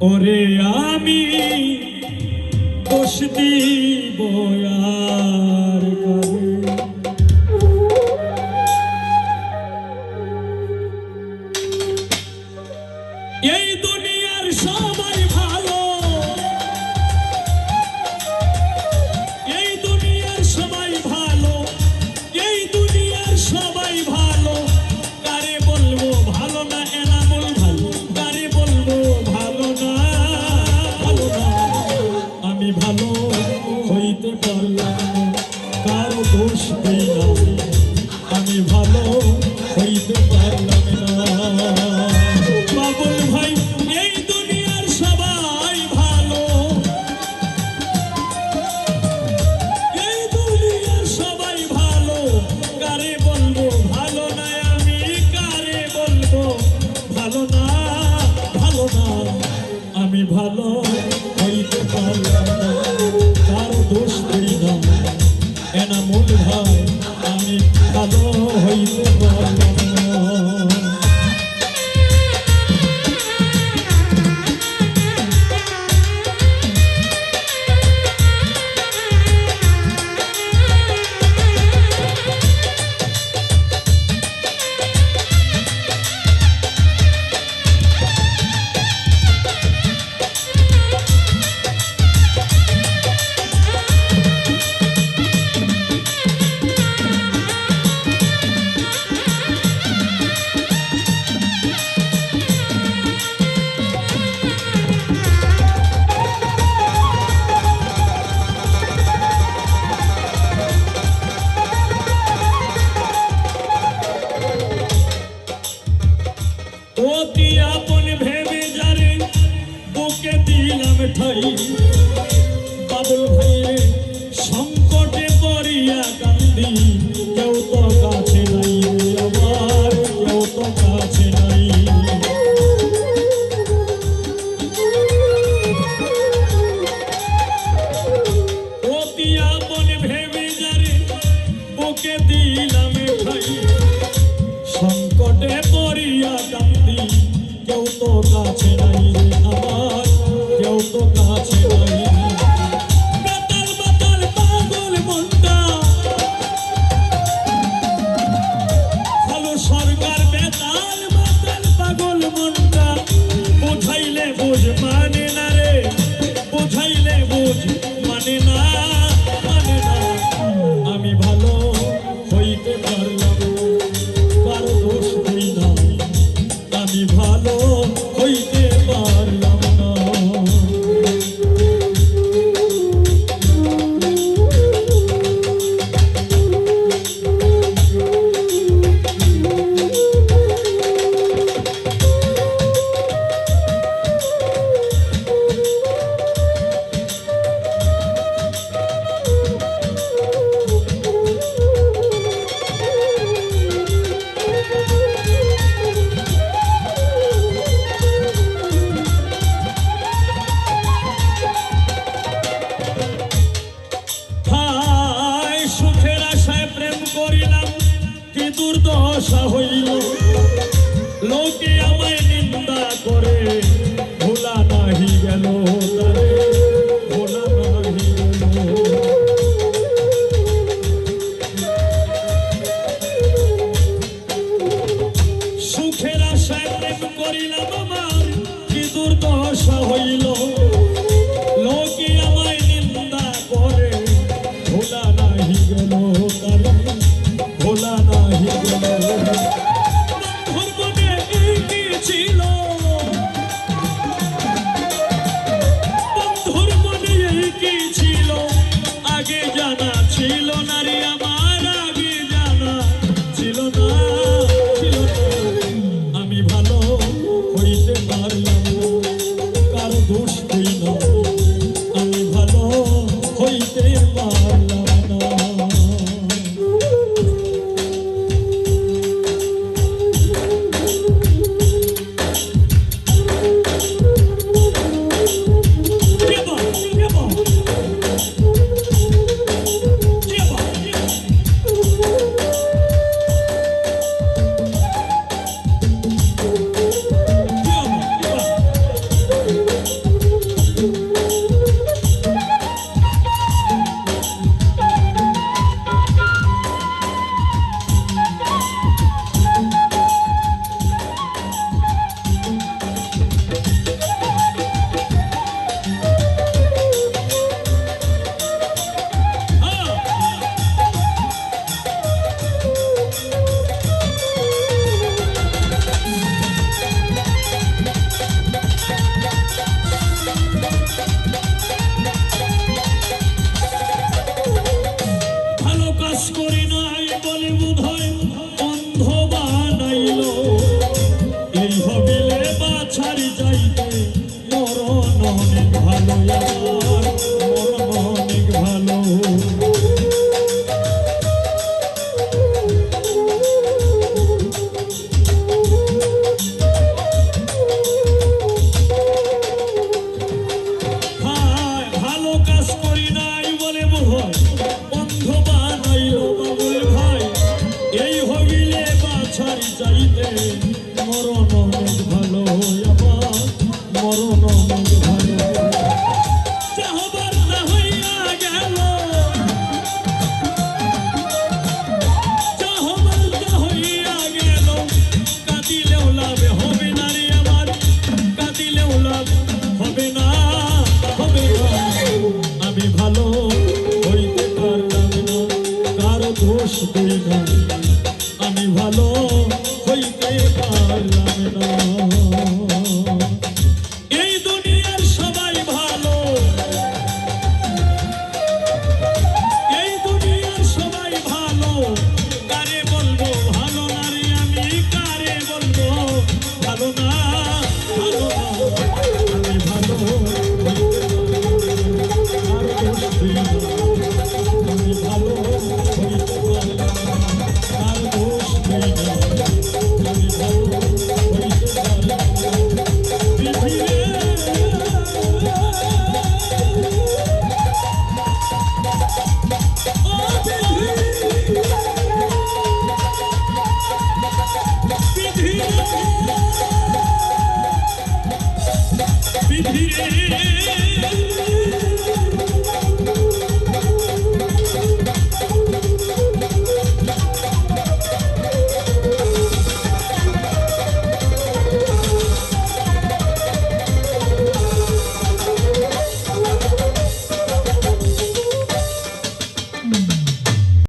ওরে আমি বসতি বয়ার আর এই দুনিয়ার সব অতি আপন ভেবে যারে বুকে দিলাম ঠাই। বাবুল ভাইয়ে সংকটে পড়িয়া কান্দি তো কাছে নাই আমার। কেউ তো লোকে আমায় নিন্দা করে। ভোলা নাহি গেল সুখের আশায় প্রেম করিলাম আমার মরণ।